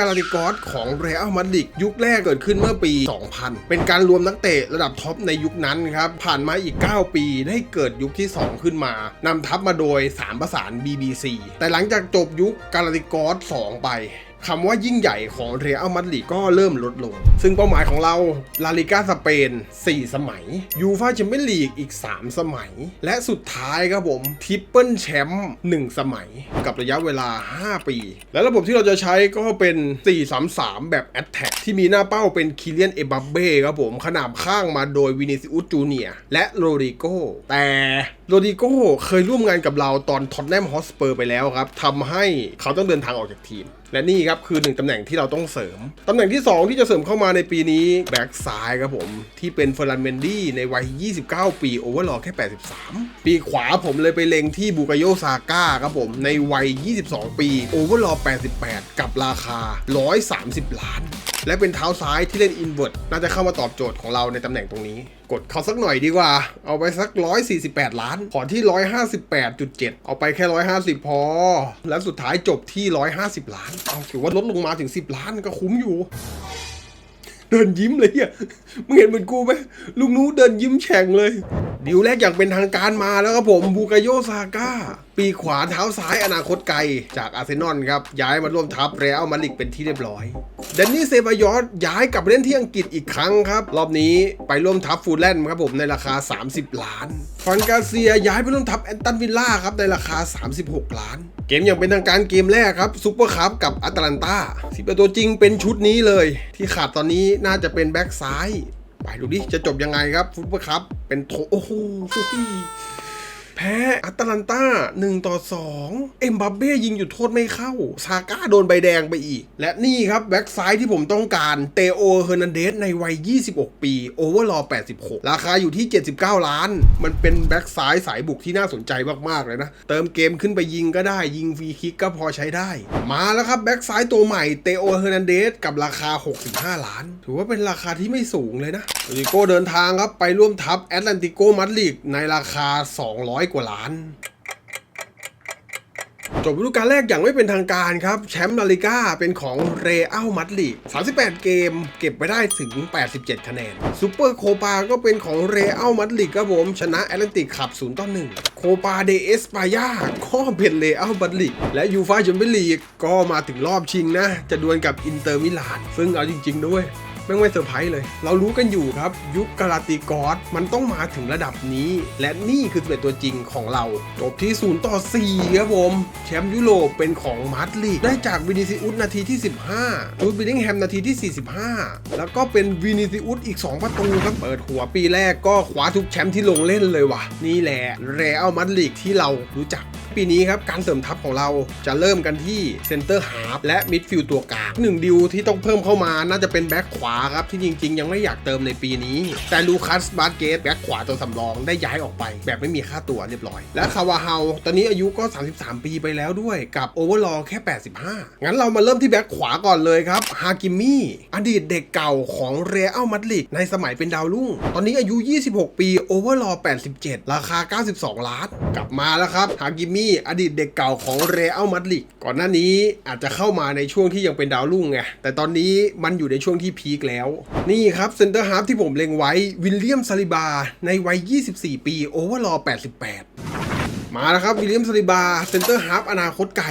การาติกอสของเรอัลมาดริดยุคแรกเกิดขึ้นเมื่อปี 2000 เป็นการรวมนักเตะระดับท็อปในยุคนั้นครับ ผ่านมาอีก 9 ปีได้เกิดยุคที่ 2 ขึ้นมานำทัพมาโดย 3 ประสาน BBC แต่หลังจากจบยุคการาติกอส2ไป คำว่ายิ่งใหญ่ของเรอัลมาดริดก็เริ่มลดลง ซึ่งเป้าหมายของเราลาลิกาสเปน 4 สมัยยูฟาแชมเปี้ยนลีกอีก 3 สมัย และสุดท้ายครับผมทริปเปิลแชมป์1สมัย กับระยะเวลา 5 ปี และระบบที่เราจะใช้ก็เป็น 4-3-3 แบบแอตแทกที่มีหน้าเป้าเป็นคิเลียนเอบับเบ้ครับผม ขนาบข้างมาโดยวินิซิอุสจูเนียและโรดิโกแต่โรดิโกเคยร่วมงานกับเราตอนท็อตแนมฮอสเปอร์ไปแล้วครับทำให้เขาต้องเดินทางออกจากทีม และนี่ครับคือหนึ่งตำแหน่งที่เราต้องเสริม ตำแหน่งที่ 2 ที่จะเสริมเข้ามาในปีนี้แบ็กซ้ายครับผม ที่เป็นเฟอร์นันเมนดี้ในวัย 29 ปีโอเวอร์ลอแค่ 83 ปีขวาผมเลยไปเล็งที่บูกาโยซาก้าครับผม ในวัย 22 ปีโอเวอร์ลอ88 กับราคา 130 ล้าน และเป็นเท้าซ้ายที่เล่นอินเวอร์ตน่าจะเข้ามาตอบโจทย์ของเราในตำแหน่งตรงนี้ กดเขาสักหน่อยดีกว่า เอาไปสัก 148 ล้านขอที่ 158.7 เอาไปแค่ 150 พอ แล้วสุดท้ายจบที่ 150 ล้านเอาถือว่าลดลงมาถึง 10 ล้านก็คุ้มอยู่ เดินยิ้มเลยอะมึงเห็นเหมือนกูไหมลุงนู้เดินยิ้มแฉ่งเลยดิวแรกอย่างเป็นทางการมาแล้วครับผมบูกาโยซาก้า ปีขวาเท้าซ้ายอนาคตไกล จากอาร์เซนอลครับ ย้ายมาร่วมทัพเรอัลมาดริดเป็นที่เรียบร้อยเดนนี่เซบายอสย้ายกลับเล่นที่อังกฤษอีกครั้งครับ รอบนี้ไปร่วมทัพฟูลแลนด์ครับผมในราคา 30 ล้านฟันกาเซียย้ายไปร่วมทัพแอนตันวิลล่าครับในราคา 36 ล้าน เกมอย่างเป็นทางการเกมแรกครับซูเปอร์คัพกับอัตแลนตาสิบตัวจริงเป็นชุดนี้เลย ที่ขาดตอนนี้น่าจะเป็นแบ็กซ้าย ไปดูดิ จะจบยังไงครับซูเปอร์คัพเป็นโถโอ้โห แพ้อัตแลนตา1ต่อ2เอ็มบัปเบ้ยิงอยู่โทษไม่เข้า ซาก้าโดนใบแดงไปอีก และนี่ครับแบ็กซ้ายที่ผมต้องการเตโอเฮอร์นันเดสในวัย 26 ปีโอเวอร์ลอ86 ราคาอยู่ที่ 79 ล้าน มันเป็นแบ็กซ้ายสายบุกที่น่าสนใจมากๆเลยนะ เติมเกมขึ้นไปยิงก็ได้ยิงฟรีคิกก็พอใช้ได้ มาแล้วครับแบ็กซ้ายตัวใหม่เตโอเฮอร์นันเดสกับราคา 65 ล้าน ถือว่าเป็นราคาที่ไม่สูงเลยนะโรดิโกเดินทางครับไปร่วมทัพแอตแลนติโกมาดริดในราคา 200กว่าล้าน จบฤดูกาลแรกอย่างไม่เป็นทางการครับ แชมป์ลาลิก้าเป็นของเรอัลมาดริด38 เกม เก็บไปได้ถึง 87 คะแนนซูเปอร์โคปาก็เป็นของเรอัลมาดริดครับผม ชนะแอตแลนติกขับ 0 ต่อ 1 โคปาเดเอสปายาก็เป็นเรอัลมาดริดและยูฟาแชมเปี้ยนลีกก็มาถึงรอบชิงนะ จะดวลกับอินเตอร์มิลาน ซึ่งเอาจริง ๆ ด้วย ไม่ไม่เซอร์ไพรส์เลย เรารู้กันอยู่ครับ ยุคกาลาติกอสมันต้องมาถึงระดับนี้ และนี่คือเป็นตัวจริงของเรา จบที่0ต่อ4ครับผมแชมป์ยุโรปเป็นของมาดริดได้จากวินิซิอุสนาทีที่ 15จูดบิลลิงแฮมนาทีที่ 45 แล้วก็เป็นวินิซิอุสอีก 2 ประตูครับเปิดหัวปีแรกก็คว้าทุกแชมป์ที่ลงเล่นเลยว่ะนี่แหละเรอัลมาดริดที่เรารู้จักปีนี้ครับการเสริมทัพของเราจะเริ่มกันที่เซนเตอร์ฮาร์ฟและมิดฟิลด์ตัวกลางหนึ่งดิวที่ต้องเพิ่มเข้ามาน่าจะเป็นแบ็คขวาครับที่จริง ๆ ยังไม่อยากเติมในปีนี้ แต่ลูคัสบาสเกตแบ็คขวาตัวสำรองได้ย้ายออกไป แบบไม่มีค่าตัวเรียบร้อย และคาวาเฮาตอนนี้อายุก็ 33 ปีไปแล้วด้วยกับโอเวอร์ลอแค่ 85 งั้นเรามาเริ่มที่แบ็คขวาก่อนเลยครับฮากิมี่อดีตเด็กเก่าของเรอัลมาดริดในสมัยเป็นดาวรุ่ง ตอนนี้อายุ 26 ปีโอเวอร์ลอ87 ราคา 92 ล้าน กลับมาแล้วครับฮากิมี่อดีตเด็กเก่าของเรอัลมาดริดก่อนหน้านี้อาจจะเข้ามาในช่วงที่ยังเป็นดาวรุ่งไงแต่ตอนนี้มันอยู่ในช่วงที่พีคแล้ว นี่ครับเซนเตอร์ฮาร์ฟที่ผมเล็งไว้วิลเลียมซาลิบาในวัย 24 ปี โอเวอร์ลอ88 มาแล้วครับวิลเลียมซาลิบาเซนเตอร์ฮาร์ฟอนาคตไกล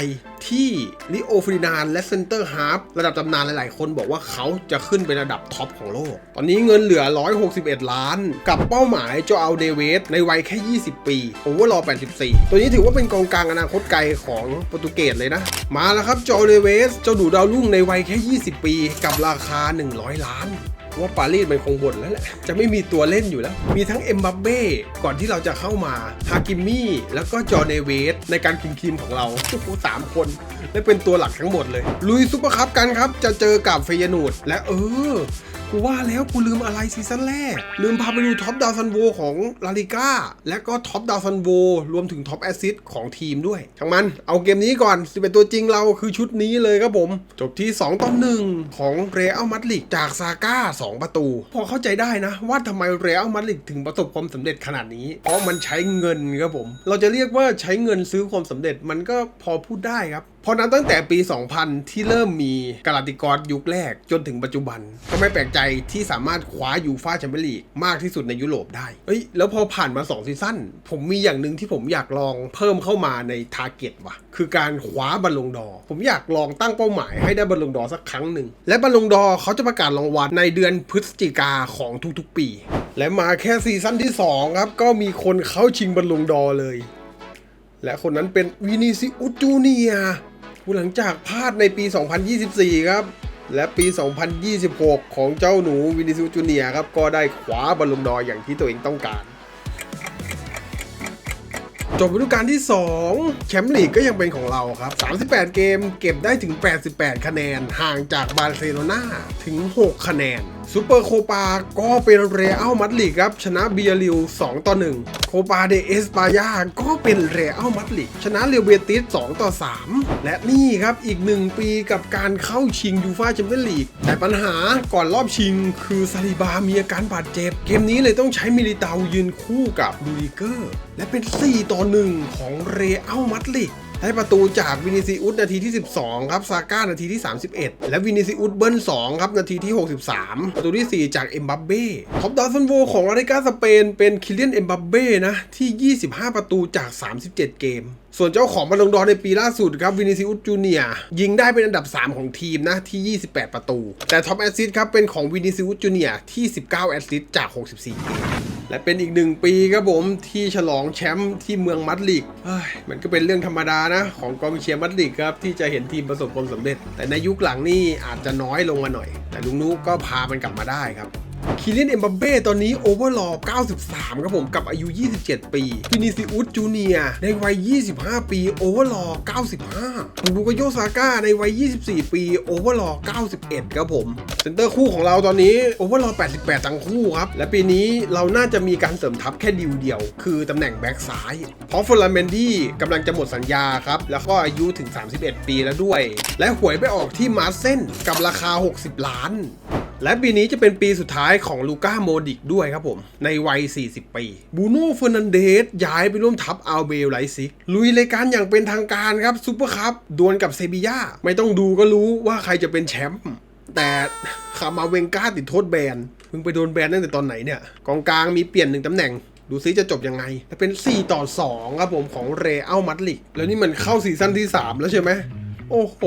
ที่ลิโอฟรินานและเซนเตอร์ฮาร์ฟระดับตำนานหลาย ๆ คนบอกว่าเขาจะขึ้นเป็นระดับท็อปของโลก ตอนนี้เงินเหลือ 161 ล้าน กับเป้าหมายโจเอาเดเวสในวัยแค่ 20 ปีโอเวอร์ลอ84 ตัวนี้ถือว่าเป็นกองกลางอนาคตไกลของโปรตุเกสเลยนะ มาแล้วครับโจเอเดเวสเจ้าดูดาวรุ่งในวัยแค่ 20 ปี กับราคา 100 ล้าน ว่าปารีสมันคงบ่นแล้วแหละ จะไม่มีตัวเล่นอยู่แล้ว มีทั้งเอ็มบัปเบ้ก่อนที่เราจะเข้ามาฮากิมี่ แล้วก็จอเนเวสในการคุมทีมของเราโอ้โหสามคน และเป็นตัวหลักทั้งหมดเลย ลุยซุปเปอร์คัพกันครับ จะเจอกับเฟยนูดและเออ กูว่าแล้วกูลืมอะไรซีซั่นแรก ลืมพาไปดูท็อปดาวซันโวของลาลิก้าและก็ท็อปดาวซันโวรวมถึงท็อปแอสซิสของทีมด้วยทั้งมันเอาเกมนี้ก่อนสิเป็นตัวจริงเราคือชุดนี้เลยครับผม จบที่ 2ต่อ1ของเรอัลมาดริดจากซาก้า 2 ประตู พอเข้าใจได้นะ ว่าทำไมเรอัลมาดริดถึงประสบความสำเร็จขนาดนี้ เพราะมันใช้เงินครับผม เราจะเรียกว่าใช้เงินซื้อความสำเร็จมันก็พอพูดได้ครับ พราะนั้นตั้งแต่ปี 2000 ที่เริ่มมีกาลาติกอสยุคแรกจนถึงปัจจุบัน ก็ไม่แปลกใจที่สามารถคว้ายูฟ่าแชมเปี้ยนลีกมากที่สุดในยุโรปได้ เอ้ย แล้วพอผ่านมา 2 ซีซั่น ผมมีอย่างหนึ่งที่ผมอยากลองเพิ่มเข้ามาในทาร์เก็ตว่ะ คือการคว้าบอลลงดอ ผมอยากลองตั้งเป้าหมายให้ได้บอลลงดอสักครั้งหนึ่ง และบอลลงดอเขาจะประกาศรางวัลในเดือนพฤศจิกาของทุกๆปี และมาแค่ซีซั่นที่สองครับ ก็มีคนเข้าชิงบอลลงดอเลย และคนนั้นเป็นวินิซิอุจูเนีย หลังจากพลาดในปี 2024 ครับ และปี 2026 ของเจ้าหนูวินิซูจูเนียครับ ก็ได้คว้าบอลลูนดออย่างที่ตัวเองต้องการ จบฤดูกาลที่ 2 แชมป์ลีกก็ยังเป็นของเราครับ 38 เกมเก็บได้ถึง 88 คะแนน ห่างจากบาร์เซโลนาถึง 6 คะแนน ซูเปอร์โคปาก็เป็นเรอัลมาดริดครับ ชนะเบียริว 2 ต่อ 1 โคปาเดเอสปายาก็เป็นเรอัลมาดริดชนะเรอัลเบติส 2 ต่อ 3 และนี่ครับอีก 1 ปีกับการเข้าชิงยูฟ่าแชมเปี้ยนลีก แต่ปัญหาก่อนรอบชิงคือซาลิบามีอาการบาดเจ็บ เกมนี้เลยต้องใช้มิลิตายืนคู่กับลูริเกอร์ และเป็น 4 ต่อ 1 ของเรอัลมาดริด ได้ประตูจากวินิซิอุสนาทีที่ 12 ครับ ซาก้านาทีที่ 31 และวินิซิอุสเบิ้ล2ครับ นาทีที่ 63 ประตูที่ 4 จากเอ็มบัปเบ้ท็อปดาวซันโวของลาลิกาสเปน เป็นคิเลียนเอ็มบัปเบ้นะ ที่ 25 ประตูจาก 37 เกมส่วนเจ้าของบอลลงดอในปีล่าสุดครับวินิซิอุสจูเนียยิงได้เป็นอันดับ 3 ของทีมนะที่ 28 ประตู แต่ท็อปแอสซิสต์ครับเป็นของวินิซิอุสจูเนียที่ 19 แอสซิสต์จาก 64เกม และเป็นอีกหนึ่งปีครับผมที่ฉลองแชมป์ที่เมืองมัดลิกมันก็เป็นเรื่องธรรมดานะ ของกองเชียร์มัดลิกครับที่จะเห็นทีมประสบความสำเร็จ แต่ในยุคหลังนี่อาจจะน้อยลงมาหน่อย แต่ลุงนุก็พามันกลับมาได้ครับ คิเลียนเอ็มบัปเบ้ตอนนี้โอเวอร์ลอ93 ครับผมกับอายุ 27 ปีฟินิซิอุสจูเนียในวัย 25 ปีโอเวอร์ลอ95บูกโยซาก้าในวัย 24 ปีโอเวอร์ลอ91 ครับผมเซนเตอร์คู่ของเราตอนนี้โอเวอร์ลอ88 ทั้งคู่ครับ และปีนี้เราน่าจะมีการเสริมทัพแค่ดิวเดียว คือตำแหน่งแบ็กซ้าย เพราะฟอร์ลาเมนดี้กำลังจะหมดสัญญาครับ แล้วก็อายุถึง 31 ปีแล้วด้วย และหวยไปออกที่มาร์เซนกับราคา 60 ล้าน และปีนี้จะเป็นปีสุดท้ายของลูก้าโมดิกด้วยครับผม ในวัย 40 ปีบูโน่เฟอร์นันเดสย้ายไปร่วมทัพอัลเบลไลซิก ลุยรายการอย่างเป็นทางการครับซูเปอร์คัพดวลกับเซบีย่าไม่ต้องดูก็รู้ว่าใครจะเป็นแชมป์แต่คามาเวงก้าติดโทษแบนมึงไปโดนแบนตั้งแต่ตอนไหนเนี่ยกองกลางมีเปลี่ยนหนึ่งตำแหน่งดูซิจะจบยังไงแต่เป็น 4 ต่อ 2 ครับผมของเรอัลมาดริดแล้วนี่มันเข้าซีซั่นที่ 3 แล้วใช่ไหม โอ้โห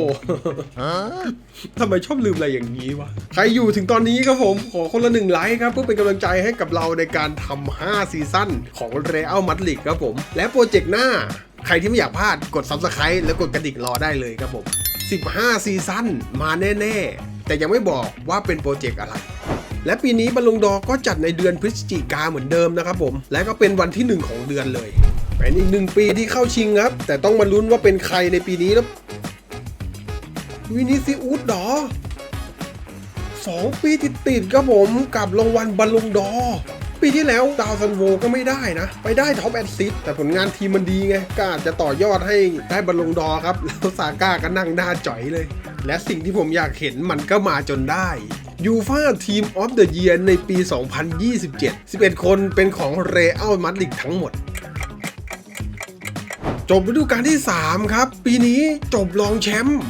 ทำไมชอบลืมอะไรอย่างนี้วะ ใครอยู่ถึงตอนนี้ครับผม ขอคนละหนึ่งไลค์ครับ เพื่อเป็นกำลังใจให้กับเราในการทำ5ซีซั่นของเรอัลมาดริดครับผม และโปรเจกต์หน้า ใครที่ไม่อยากพลาดกด Subscribe แล้วกดกระดิ่งรอได้เลยครับผม 15 ซีซั่นมาแน่ๆ แต่ยังไม่บอกว่าเป็นโปรเจกต์อะไรและปีนี้บอลลงดอร์ก็จัดในเดือนพฤศจิกาเหมือนเดิมนะครับผม และก็เป็นวันที่ 1 ของเดือนเลย เป็นอีกหนึ่งปีที่เข้าชิงครับ แต่ต้องมาลุ้นว่าเป็นใครในปีนี้แล้ว วินิซิอุสดอสองปีติดติดครับผมกับรางวัลบอลลงดอ ปีที่แล้วดาวซันโวก็ไม่ได้นะ ไปได้ท็อปแอดซิสแต่ผลงานทีมมันดีไงก็อาจจะต่อยอดให้ได้บอลลงดอครับ แล้วซาก้าก็นั่งหน้าจ่อยเลย และสิ่งที่ผมอยากเห็นมันก็มาจนได้ยูฟาทีมออฟเดอะเยียในปี 2027 11 คนเป็นของเรอัลมาดริดทั้งหมด จบฤดูกาลที่ 3 ครับ ปีนี้จบรองแชมป์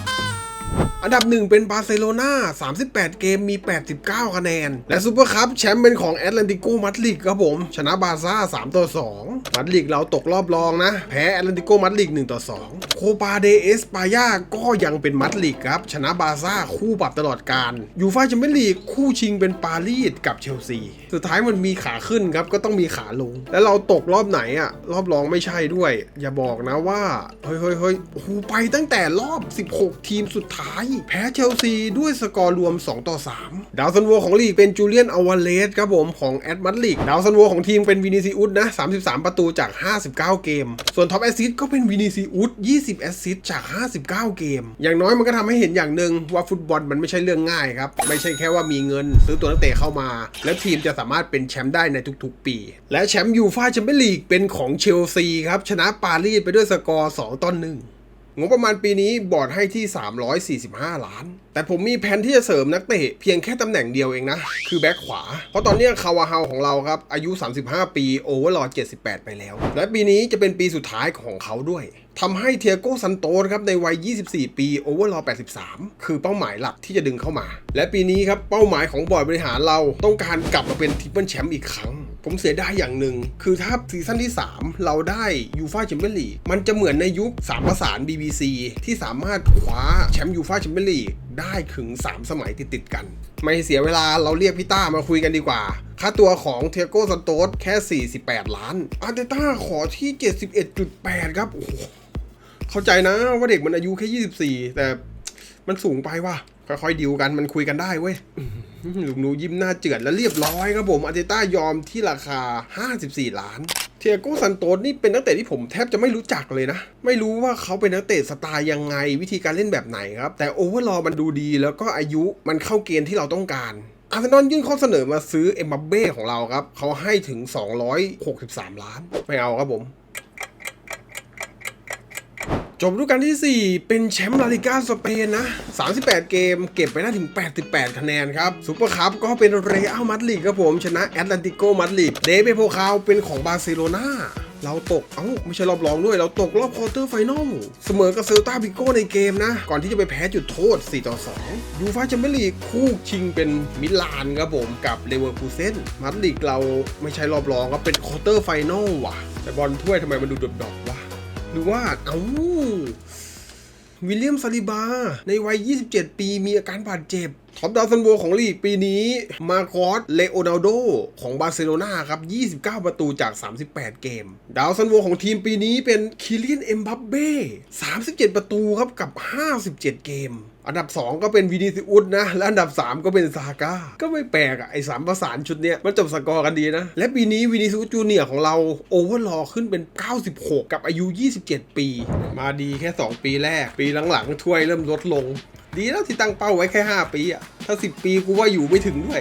อันดับหนึ่งเป็นบาร์เซโลนา38 เกมมี 89 คะแนน และซูเปอร์คัพแชมป์เป็นของแอตแลนติโกมาดริดครับผม ชนะบาซ่า 3 ต่อ 2มาดริดเราตกรอบรองนะ แพ้แอตแลนติโกมาดริด1ต่อ 2 โคปาเดเอสปายาก็ยังเป็นมาดริดครับ ชนะบาซ่าคู่ปรับตลอดการยูฟ่าแชมเปี้ยนลีกคู่ชิงเป็นปารีสกับเชลซี สุดท้ายมันมีขาขึ้นครับก็ต้องมีขาลง แล้วเราตกรอบไหนอะรอบรองไม่ใช่ด้วย อย่าบอกนะว่าเฮ้ยเฮ้ยเฮ้ยโอ้โหไปตั้งแต่รอบ 16 ทีมสุดท้ายแพ้เชลซีด้วยสกอร์รวม 2 ต่อ 3 ดาวซันโวของลีกเป็นจูเลียนอวาเลสครับผมของแอดมัดลีกดาวซันโวของทีมเป็นวินิซิอุสนะ 33 ประตูจาก 59 เกม ส่วนท็อปแอสซิสก็เป็นวินิซิอุส20 แอสซิสจาก 59 เกม อย่างน้อยมันก็ทำให้เห็นอย่างหนึ่งว่าฟุตบอลมันไม่ใช่เรื่องง่ายครับ ไม่ใช่แค่ว่ามีเงินซื้อตัวนักเตะเข้ามา แล้วทีมจะสามารถเป็นแชมป์ได้ในทุกๆ ปี และแชมป์ยูฟ่าแชมเปี้ยนลีกเป็นของเชลซีครับชนะปารีสไปด้วยสกอร์2ต่อ1 งบประมาณปีนี้บอร์ดให้ที่ 345 ล้าน แต่ผมมีแผนที่จะเสริมนักเตะเพียงแค่ตำแหน่งเดียวเองนะ คือแบ็คขวา เพราะตอนนี้คาวาฮาวของเราครับ อายุ 35 ปีโอเวอร์ลอ78 ไปแล้ว และปีนี้จะเป็นปีสุดท้ายของเขาด้วยทำให้เทียโกซันโตสครับในวัย 24 ปีโอเวอร์ลอ83 คือเป้าหมายหลักที่จะดึงเข้ามา และปีนี้ครับเป้าหมายของบอร์ดบริหารเราต้องการกลับมาเป็นทริปเปิลแชมป์อีกครั้ง ผมเสียดายอย่างหนึ่ง คือถ้าซีซั่นที่ 3 เราได้ยูฟาแชมเปี้ยนลีกมันจะเหมือนในยุค3ประสาน BBC ที่สามารถคว้าแชมป์ยูฟาแชมเปี้ยนลีกได้ถึง 3 สมัยติดๆกัน ไม่เสียเวลาเราเรียกพี่ต้ามาคุยกันดีกว่า ค่าตัวของเทียโกซันโตสแค่ 48 ล้าน อาร์เตต้าขอที่ 71.8 ครับ โอ้เข้าใจนะว่าเด็กมันอายุแค่ 24 แต่มันสูงไปว่ะ ค่อยๆดิวกันมันคุยกันได้เว้ยอื้อหือลุงหนูยิ้มหน้าเจือนแล้วเรียบร้อยครับผมอาร์เตต้ายอมที่ราคา 54 ล้าน เทียโกซันโตสนี่เป็นนักเตะที่ผมแทบจะไม่รู้จักเลยนะ ไม่รู้ว่าเขาเป็นนักเตะสไตล์ยังไง วิธีการเล่นแบบไหนครับ แต่โอเวอร์ลอมันดูดี แล้วก็อายุมันเข้าเกณฑ์ที่เราต้องการอาร์เซนอลยื่นข้อเสนอมาซื้อเอ็มบัปเบ้ของเราครับ เขาให้ถึง 263 ล้าน ไม่เอาครับผม จบฤดูกาลที่ 4 เป็นแชมป์ลาลิกาสเปนนะ 38 เกม เก็บไปได้ถึง 88 คะแนนครับซูเปอร์คัพก็เป็นเรอัลมาดริดครับผม ชนะแอตแลนติโกมาดริดเดเบโพคาวเป็นของบาร์เซโลนาเราตก เอ้า ไม่ใช่รอบรองด้วย เราตกรอบควอเตอร์ไฟนอล เสมอกับเซลตาบิโกในเกมนะ ก่อนที่จะไปแพ้จุดโทษ 4 ต่อ 2 ยูฟาแชมเปี้ยนลีกคู่ชิงเป็นมิลานครับผม กับเลเวอร์คูเซนมาดริดเราไม่ใช่รอบรองครับเป็นควอเตอร์ไฟนอลว่ะ แต่บอลถ้วยทำไมมันดูดอกวะ หรือว่าเอ้าวิลเลียมซาลิบา ในวัย 27 ปีมีอาการบาดเจ็บ ท็อปดาวซันโวของลีกปีนี้ มาคอสเลโอนาลโดของบาร์เซโลนาครับ 29 ประตูจาก 38 เกม ดาวซันโวของทีมปีนี้เป็นคิเลียนเอ็มบัปเบ้37 ประตูครับกับ 57 เกม อันดับ 2 ก็เป็นวินิซิอุสนะ และอันดับ 3 ก็เป็นซาก้า ก็ไม่แปลกอะไอ้สามประสานชุดเนี้ยมันจบสกอร์กันดีนะ และปีนี้วินิซิอุสจูเนียร์ของเราโอเวอร์ลอขึ้นเป็น 96 กับอายุ 27 ปี มาดีแค่ 2 ปีแรก ปีหลังๆถ้วยเริ่มลดลง ดีแล้วที่ตั้งเป้าไว้แค่ 5 ปีอะถ้า 10 ปีกูว่าอยู่ไม่ถึงด้วย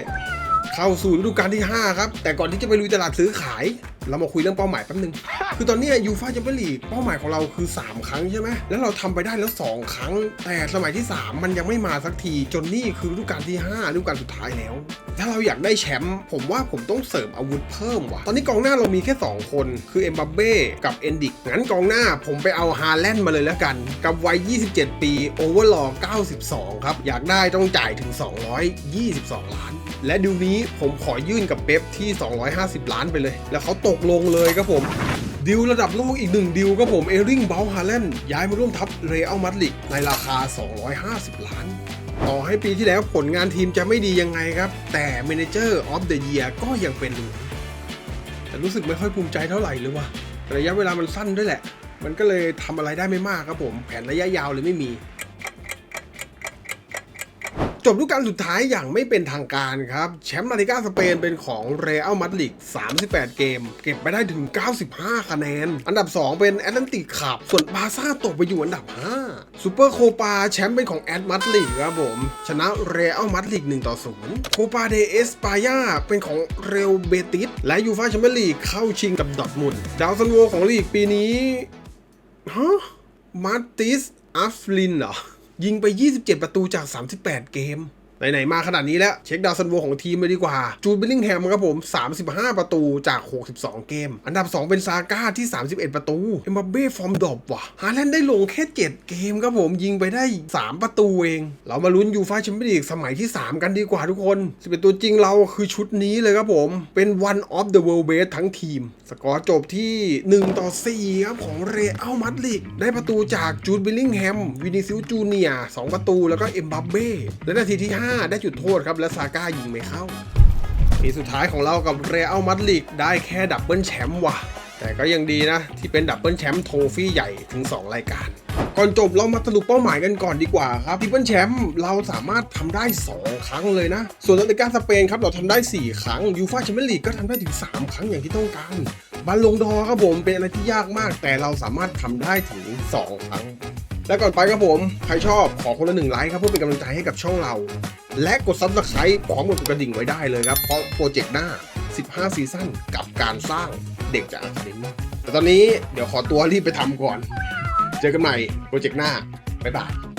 เข้าสู่ฤดูกาลที่ 5 ครับ แต่ก่อนที่จะไปลุยตลาดซื้อขาย เรามาคุยเรื่องเป้าหมายแป๊บนึง คือตอนนี้ยูฟาแชมเปี้ยนลีกเป้าหมายของเราคือ 3 ครั้งใช่ไหมแล้วเราทำไปได้แล้ว 2 ครั้ง แต่สมัยที่ 3 มันยังไม่มาสักที จนนี่คือฤดูกาลที่5ฤดูกาลสุดท้ายแล้ว ถ้าเราอยากได้แชมป์ผมว่าผมต้องเสริมอาวุธเพิ่มว่ะ ตอนนี้กองหน้าเรามีแค่ 2 คน คือเอ็มบัเบ้กับเอนดิกงั้นกองหน้าผมไปเอาฮาแลนด์มาเลยแล้วกัน กับวัย 27 ปีโอเวอร์ลอ92 ครับอยากได้ต้องจ่ายถึง 222 ล้าน และดิวนี้ผมขอยื่นกับเป๊ปที่ 250 ล้านไปเลย แล้วเขาตกลงเลยครับผมดิวระดับโลกอีกหนึ่งดิวครับผมเอริงเบลฮาแลนย้ายมาร่วมทัพเรอัลมาดริดในราคา 250 ล้าน ต่อให้ปีที่แล้วผลงานทีมจะไม่ดียังไงครับ แต่เมนเจอร์ออฟเดอะเยียก็ยังเป็นอยู่แต่รู้สึกไม่ค่อยภูมิใจเท่าไหร่เลยว่ะระยะเวลามันสั้นด้วยแหละ มันก็เลยทำอะไรได้ไม่มากครับผม แผนระยะยาวเลยไม่มี จบฤดูกาลสุดท้ายอย่างไม่เป็นทางการครับ แชมป์ลาลิกาสเปนเป็นของเรอัลมาดริด38 เกม เก็บไปได้ถึง 95 คะแนน อันดับ 2 เป็นแอตแลนติกขับ ส่วนบาซ่าตกไปอยู่อันดับ 5ซูเปอร์โคปาแชมป์เป็นของแอตมาดริดครับผม ชนะเรอัลมาดริด1ต่อ0โคปาเดเอสปายาเป็นของเรอัลเบติสและยูฟาแชมเปี้ยนลีกเข้าชิงกับดอทมุนด์ดาวซันโวของลีกปีนี้ฮะมาร์ติสอัฟลินเหรอ ยิงไป 27 ประตูจาก 38 เกม ไหนๆมาขนาดนี้แล้ว เช็คดาวซันโวของทีมเลยดีกว่า จูดบิลลิงแฮมครับผม 35 ประตูจาก 62 เกม อันดับ 2 เป็นซาก้าที่ 31 ประตู เอ็มบัปเบ้ฟอร์มดรอปว่ะ ฮาแลนด์ได้ลงแค่ 7 เกมครับผมยิงไปได้ 3 ประตูเอง เรามาลุ้นยูฟ่าแชมเปี้ยนลีกสมัยที่ 3 กันดีกว่าทุกคน 11 ตัวจริงเราคือชุดนี้เลยครับผม เป็น one of the world best ทั้งทีม สกอร์จบที่ 1 ต่อ 4 ครับของเรอัลมาดริดได้ประตูจากจูดบิลลิงแฮมวินิซิลจูเนียร์2ประตูแล้วก็เอ็มบัเบ้และนาทีที่5ได้จุดโทษครับ และซาก้ายิงไม่เข้าปีสุดท้ายของเรากับเรอัลมาดริดได้แค่ดับเบิลแชมป์ว่ะ แต่ก็ยังดีนะ ที่เป็นดับเบิลแชมป์โทฟี่ใหญ่ถึง 2 รายการ ก่อนจบเรามาสรุปเป้าหมายกันก่อนดีกว่าครับทิปเปิลแชมป์เราสามารถทำได้ 2 ครั้งเลยนะ ส่วนลาลิกาสเปนครับเราทำได้ 4 ครั้งยูฟาแชมเปี้ยนลีกก็ทำได้ถึง 3 ครั้งอย่างที่ต้องการบอลลงดอร์ครับผมเป็นอะไรที่ยากมาก แต่เราสามารถทำได้ถึง 2 ครั้ง และก่อนไปครับผม ใครชอบขอคนละหนึ่งไลค์ครับเพื่อเป็นกำลังใจให้กับช่องเรา และกดซับสไครต์พร้อมกดกระดิ่งไว้ได้เลยครับ เพราะโปรเจกต์หน้า 15 ซีซั่นกับการสร้างเด็กจากอาคาเดมี่แต่ตอนนี้เดี๋ยวขอตัวรีบไปทำก่อน เจอกันใหม่โปรเจกต์หน้า บ๊ายบาย